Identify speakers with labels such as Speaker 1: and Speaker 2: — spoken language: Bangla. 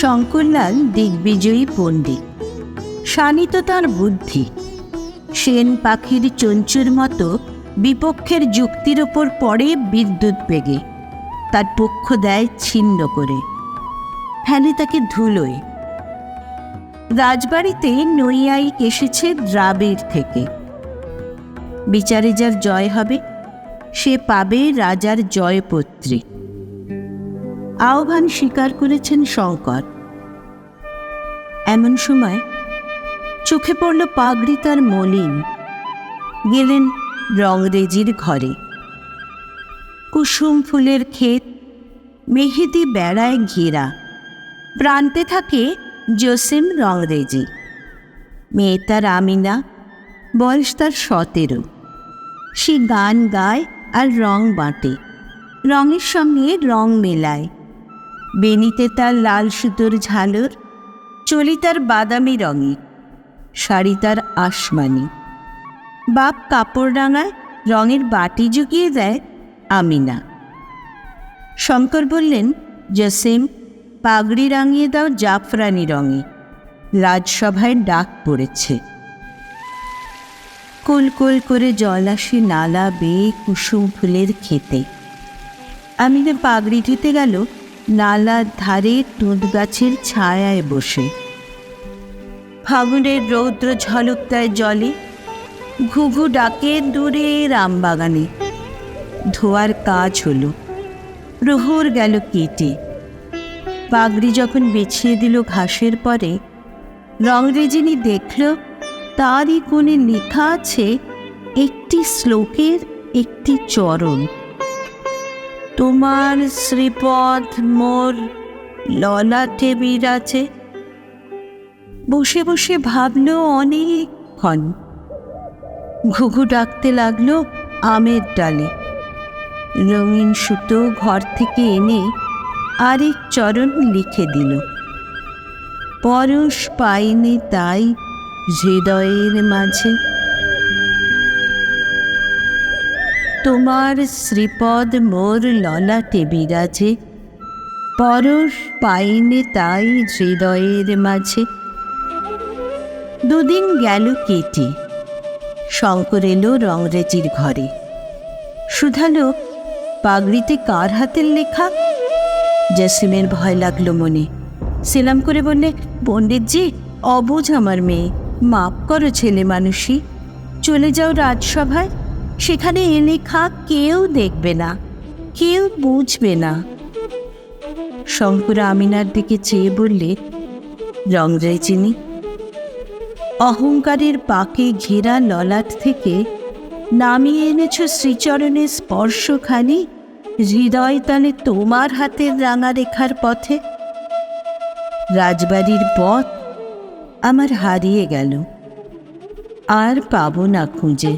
Speaker 1: শঙ্করলাল দিগ্বিজয়ী পণ্ডিত। শানিত তাঁর বুদ্ধি। সেন পাখির চঞ্চুর মতো বিপক্ষের যুক্তির ওপর পড়ে বিদ্যুৎ বেগে। তার পক্ষ দেয় ছিন্ন করে। ফেলে তাকে ধুলোয়। রাজবাড়িতে নৈয়ায়িক এসেছে দ্রাবিড় থেকে। বিচারে যার জয় হবে, সে পাবে রাজার জয়পত্রী। আহ্বান স্বীকার করেছেন শঙ্কর। এমন সময় চোখে পড়ল পাগড়ি তার মলিন। গেলেন রংরেজির ঘরে। কুসুম ফুলের ক্ষেত, মেহেদি বেড়ায় ঘেরা। প্রান্তে থাকে জসিম রংরেজি। মেয়ে তার আমিনা, বয়স তার সতেরো। সে গান গায় আর রং বাঁটে। রঙের সঙ্গে রং মেলায়। বেনিতে তার লাল সুতোর ঝালর চলি তার বাদামি রঙে, শাড়ি তার আসমানি। বাপ কাপড় রাঙায়, রঙের বাটি জুগিয়ে দেয় আমিনা। শঙ্কর বললেন, জসিম, পাগড়ি রাঙিয়ে দাও জাফরানি রঙে, রাজসভায় ডাক পড়েছে। কুল কুল করে জল আসে নালা বেয়ে কুসুম ফুলের খেতে আমিনা পাগড়ি ধুতে গেল, নালার ধারে তুঁত গাছের ছায়ায় বসে। ফাগুনের রৌদ্র ঝলক দেয় জলে। ঘুঘু ডাকে দূরে রামবাগানে। ধোয়ার কাজ হলো। প্রহর গেল কেটে। পাগড়ি যখন বিছিয়ে দিল ঘাসের পরে রংরেজিনী দেখল তারই কোণে লেখা আছে একটি শ্লোকের একটি চরণ। তোমার শ্রীপদ মোর ললাটে বিরাজে। বসে বসে ভাবল অনেকক্ষণ। ঘুঘু ডাকতে লাগল আমের ডালে। রঙিন সুতো ঘর থেকে এনে আরেক চরণ লিখে দিল। পরশ পাইনি তাই হৃদয়ের মাঝে। তোমার শ্রীপদ মোর ললাটে বিরাজে। পরশ পাইনে তাই হৃদয়ের মাঝে। দুদিন গেল কেটে। শঙ্কর এলো রংরেজির ঘরে। শুধালো পাগড়িতে কার হাতের লেখা? জসিমের ভয় লাগল মনে। সেলাম করে বললে, পণ্ডিতজি, অবুঝ আমার মেয়ে। মাপ করো ছেলে মানুষই চলে যাও রাজসভায়। সেখানে এ লেখা কেউ দেখবে না। কেউ বুঝবে না। শঙ্কর আমিনার দিকে চেয়ে বললে, রংরেজিনী অহংকারের পাকে ঘেরা ললাট থেকে নামিয়ে এনেছ শ্রীচরণের স্পর্শখানি, হৃদয় তালে তোমার হাতের রাঙা রেখার পথে। রাজবাড়ির পথ আমার হারিয়ে গেল, আর পাব না খুঁজে।